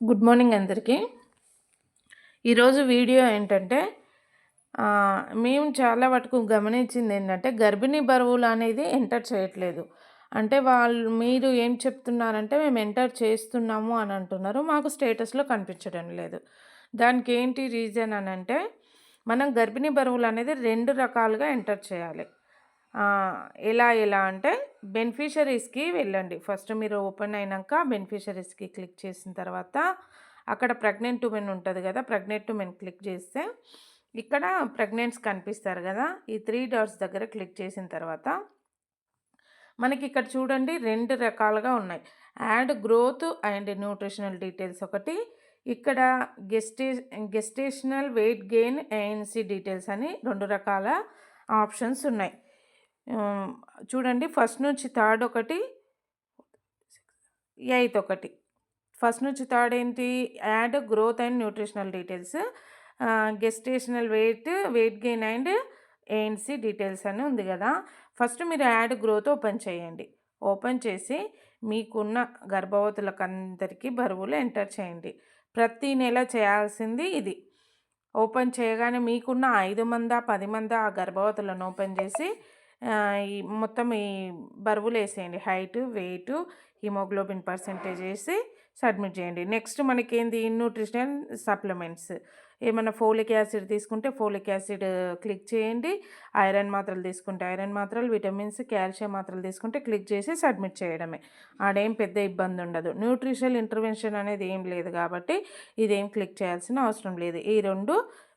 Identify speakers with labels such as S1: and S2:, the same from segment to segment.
S1: Good morning అందరికీ. ఈరోజు video ఏంటంటే మేము చాలా వరకు గమనించింది ఏంటంటే గర్భిణీ బరువులు అనేది ఎంటర్ చేయట్లేదు. అంటే వాళ్ళు మీరు ఏం చెప్తున్నారంటే మేము ఎంటర్ చేస్తున్నాము అని అంటున్నారు. మాకు స్టేటస్లో కనిపించడం లేదు. దానికి ఏంటి రీజన్ అని అంటే మనం గర్భిణీ బరువులు అనేది రెండు రకాలుగా ఎంటర్ చేయాలి. ఎలా ఎలా అంటే బెనిఫిషరీస్కి వెళ్ళండి. ఫస్ట్ మీరు ఓపెన్ అయినాక బెనిఫిషరీస్కి క్లిక్ చేసిన తర్వాత అక్కడ ప్రెగ్నెంట్ ఉమెన్ ఉంటుంది కదా ప్రెగ్నెంట్ ఉమెన్ క్లిక్ చేస్తే ఇక్కడ ప్రెగ్నెంట్స్ కనిపిస్తారు కదా ఈ త్రీ డాట్స్ దగ్గర క్లిక్ చేసిన తర్వాత మనకి ఇక్కడ చూడండి రెండు రకాలుగా ఉన్నాయి. Add growth and nutritional details ఒకటి ఇక్కడ గెస్టే gestational weight gain ANC details అని రెండు రకాల ఆప్షన్స్ ఉన్నాయి. చూడండి ఫస్ట్ నుంచి థర్డ్ ఒకటి ఎయిత్ ఒకటి. ఫస్ట్ నుంచి థర్డ్ ఏంటి? Add growth and nutritional details. Gestational weight weight gain and ANC details అని ఉంది కదా. ఫస్ట్ మీరు యాడ్ గ్రోత్ ఓపెన్ చేయండి. ఓపెన్ చేసి మీకున్న గర్భవతులకందరికీ బరువులు ఎంటర్ చేయండి. ప్రతి నెల చేయాల్సింది ఇది. ఓపెన్ చేయగానే మీకున్న ఐదు మంద పది మంద ఆ గర్భవతులను ఓపెన్ చేసి ఈ మొత్తం ఈ బరువులు వేసేయండి. హైట్ వెయిట్ హిమోగ్లోబిన్ పర్సెంటేజ్ వేసి సబ్మిట్ చేయండి. నెక్స్ట్ మనకి ఏంది న్యూట్రిషన్ సప్లిమెంట్స్. ఏమైనా ఫోలిక్ యాసిడ్ తీసుకుంటే ఫోలిక్ యాసిడ్ క్లిక్ చేయండి. ఐరన్ మాత్రలు తీసుకుంటే ఐరన్ మాత్రలు విటమిన్స్ కాల్షియం మాత్రలు తీసుకుంటే క్లిక్ చేసి సబ్మిట్ చేయడమే. ఆడేం పెద్ద ఇబ్బంది ఉండదు. న్యూట్రిషనల్ ఇంటర్వెన్షన్ అనేది ఏం లేదు కాబట్టి ఇదేం క్లిక్ చేయాల్సిన అవసరం లేదు. ఈ రెండు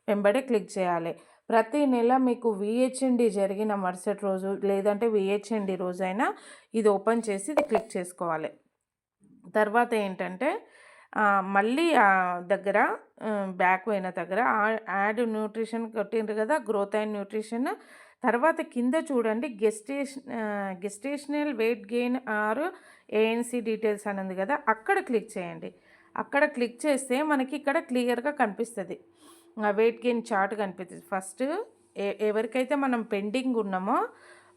S1: వెంబడే క్లిక్ చేయాలి. ప్రతి నెల మీకు విహెచ్ఎండి జరిగిన మరుసటి రోజు లేదంటే విహెచ్ఎండి రోజైనా ఇది ఓపెన్ చేసి ఇది క్లిక్ చేసుకోవాలి. తర్వాత ఏంటంటే మళ్ళీ దగ్గర బ్యాక్ పోయిన దగ్గర ఆ- యాడ్ న్యూట్రిషన్ కొట్టిండ్రు కదా గ్రోత్ అండ్ న్యూట్రిషన్. తర్వాత కింద చూడండి gestation gestational weight gain or ANC details అని ఉంది కదా అక్కడ క్లిక్ చేయండి. అక్కడ క్లిక్ చేస్తే మనకి ఇక్కడ క్లియర్గా కనిపిస్తుంది. వెయిట్ గెయిన్ చార్ట్ కనిపిస్తుంది. ఫస్ట్ ఎవరికైతే మనం పెండింగ్ ఉన్నామో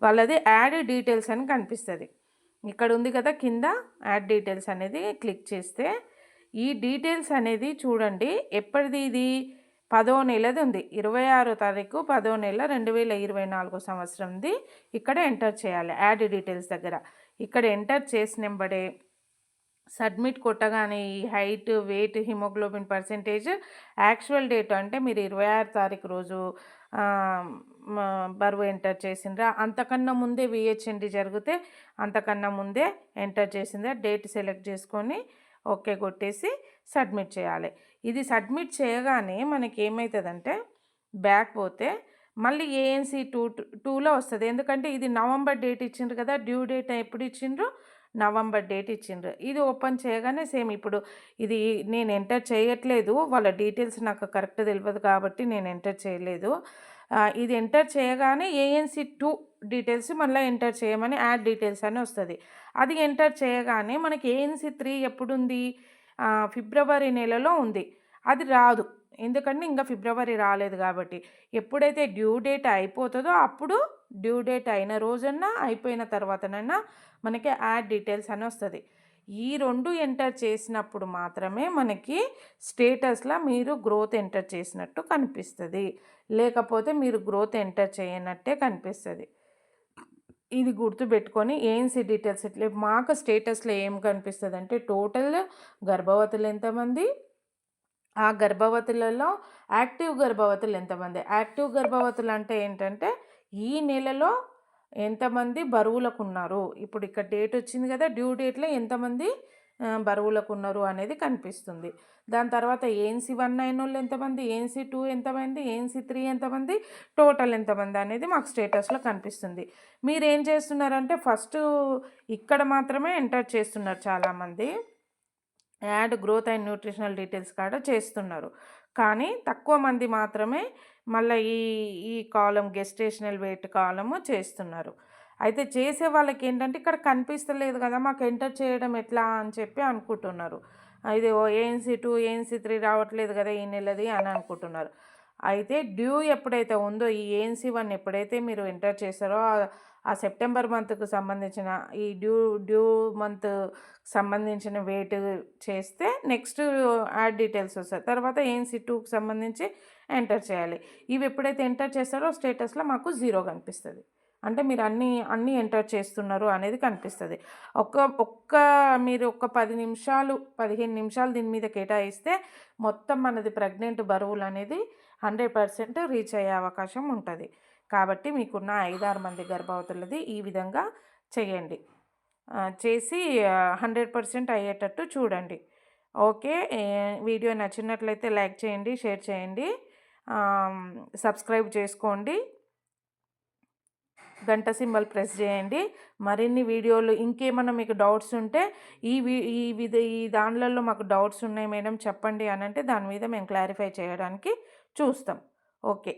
S1: వాళ్ళది యాడ్ డీటెయిల్స్ అని కనిపిస్తుంది. ఇక్కడ ఉంది కదా కింద యాడ్ డీటెయిల్స్ అనేది క్లిక్ చేస్తే ఈ డీటెయిల్స్ అనేది చూడండి ఎప్పటిది ఇది? పదో నెలది ఉంది. ఇరవై ఆరో తారీఖు పదో నెల రెండు వేల ఇరవై నాలుగో సంవత్సరంది. ఇక్కడ ఎంటర్ చేయాలి యాడ్ డీటెయిల్స్ దగ్గర. ఇక్కడ ఎంటర్ చేసినంబడే సబ్మిట్ కొట్టగానే ఈ height weight haemoglobin percentage actual date అంటే మీరు ఇరవై ఆరు తారీఖు రోజు బరువు ఎంటర్ చేసిండ్రా. అంతకన్నా ముందే విహెచ్ఎండి జరిగితే అంతకన్నా ముందే ఎంటర్ చేసిందా. డేట్ సెలెక్ట్ చేసుకొని ఓకే కొట్టేసి సబ్మిట్ చేయాలి. ఇది సబ్మిట్ చేయగానే మనకి ఏమవుతుందంటే బ్యాక్ పోతే మళ్ళీ ఏఎన్సీ టూ టూలో వస్తుంది. ఎందుకంటే ఇది నవంబర్ డేట్ ఇచ్చిండ్రు కదా డ్యూ డేట్ ఎప్పుడు ఇచ్చిండ్రు? నవంబర్ డేట్ ఇచ్చిండ్రు. ఇది ఓపెన్ చేయగానే సేమ్ ఇప్పుడు ఇది నేను ఎంటర్ చేయట్లేదు. వాళ్ళ డీటెయిల్స్ నాకు కరెక్ట్ తెలియదు కాబట్టి నేను ఎంటర్ చేయలేదు. ఇది ఎంటర్ చేయగానే ఏఎన్సీ టూ డీటెయిల్స్ మళ్ళీ ఎంటర్ చేయమని యాడ్ డీటెయిల్స్ అని వస్తుంది. అది ఎంటర్ చేయగానే మనకి ఏఎన్సీ త్రీ ఎప్పుడుంది? ఫిబ్రవరి నెలలో ఉంది. అది రాదు. ఎందుకంటే ఇంకా ఫిబ్రవరి రాలేదు కాబట్టి. ఎప్పుడైతే డ్యూ డేట్ అయిపోతుందో అప్పుడు డ్యూ డేట్ అయిన రోజన్నా అయిపోయిన తర్వాతనైనా మనకి యాడ్ డీటెయిల్స్ అని వస్తుంది. ఈ రెండు ఎంటర్ చేసినప్పుడు మాత్రమే మనకి స్టేటస్లో మీరు గ్రోత్ ఎంటర్ చేసినట్టు కనిపిస్తుంది. లేకపోతే మీరు గ్రోత్ ఎంటర్ చేయనట్టే కనిపిస్తుంది. ఇది గుర్తుపెట్టుకొని ఏఎన్సీ డీటెయిల్స్ ఇట్లా మాకు స్టేటస్లో ఏం కనిపిస్తుంది అంటే టోటల్ గర్భవతులు ఎంతమంది ఆ గర్భవతులలో యాక్టివ్ గర్భవతులు ఎంతమంది? యాక్టివ్ గర్భవతులు అంటే ఏంటంటే ఈ నెలలో ఎంతమంది బరువులకు ఉన్నారు ఇప్పుడు ఇక్కడ డేట్ వచ్చింది కదా డ్యూ డేట్లో ఎంతమంది బరువులకు ఉన్నారు అనేది కనిపిస్తుంది. దాని తర్వాత ఏఎన్సీ వన్ అయిన వాళ్ళు ఎంతమంది? ఏఎన్సీ టూ ఎంతమంది? ఏఎన్సీ త్రీ ఎంతమంది? టోటల్ ఎంతమంది అనేది మాకు స్టేటస్లో కనిపిస్తుంది. మీరు ఏం చేస్తున్నారంటే ఫస్ట్ ఇక్కడ మాత్రమే ఎంటర్ చేస్తున్నారు చాలామంది. Add growth and nutritional details కాడ చేస్తున్నారు. కానీ తక్కువ మంది మాత్రమే మళ్ళీ ఈ ఈ కాలం గెస్టేషనల్ వెయిట్ కాలము చేస్తున్నారు. అయితే చేసే వాళ్ళకి ఏంటంటే ఇక్కడ కనిపిస్తలేదు కదా మాకు ఎంటర్ చేయడం ఎట్లా అని చెప్పి అనుకుంటున్నారు. ఇది ఏఎన్సీ టూ ఏఎన్సీ త్రీ రావట్లేదు కదా ఈ నెలది అని అనుకుంటున్నారు. అయితే డ్యూ ఎప్పుడైతే ఉందో ఈ ఏఎన్సీ వన్ ఎప్పుడైతే మీరు ఎంటర్ చేస్తారో ఆ- సెప్టెంబర్ మంత్కు సంబంధించిన ఈ డ్యూ డ్యూ మంత్ సంబంధించిన వెయిట్ చేస్తే నెక్స్ట్ యాడ్ డీటెయిల్స్ వస్తాయి. తర్వాత ఏఎన్సీ టూకి సంబంధించి ఎంటర్ చేయాలి. ఇవి ఎప్పుడైతే ఎంటర్ చేస్తారో స్టేటస్లో మాకు జీరో కనిపిస్తుంది. అంటే మీరు అన్నీ అన్ని ఎంటర్ చేస్తున్నారు అనేది కనిపిస్తుంది. ఒక్క ఒక్క మీరు ఒక పది నిమిషాలు పదిహేను నిమిషాలు దీని మీద కేటాయిస్తే మొత్తం మనది ప్రెగ్నెంట్ బరువులు అనేది హండ్రెడ్ పర్సెంట్ రీచ్ అయ్యే అవకాశం ఉంటుంది. కాబట్టి మీకున్న ఐదారు మంది గర్భవతులది ఈ విధంగా చేయండి. చేసి హండ్రెడ్ పర్సెంట్ అయ్యేటట్టు చూడండి. ఓకే వీడియో నచ్చినట్లయితే లైక్ చేయండి షేర్ చేయండి సబ్స్క్రైబ్ చేసుకోండి గంట సింబల్ ప్రెస్ చేయండి. మరిన్ని వీడియోలు ఇంకేమైనా మీకు డౌట్స్ ఉంటే ఈ వి ఈ విధ ఈ దానిలలో మాకు డౌట్స్ ఉన్నాయి మేడం చెప్పండి అని అంటే దాని మీద మేము క్లారిఫై చేయడానికి చూస్తాం. ఓకే.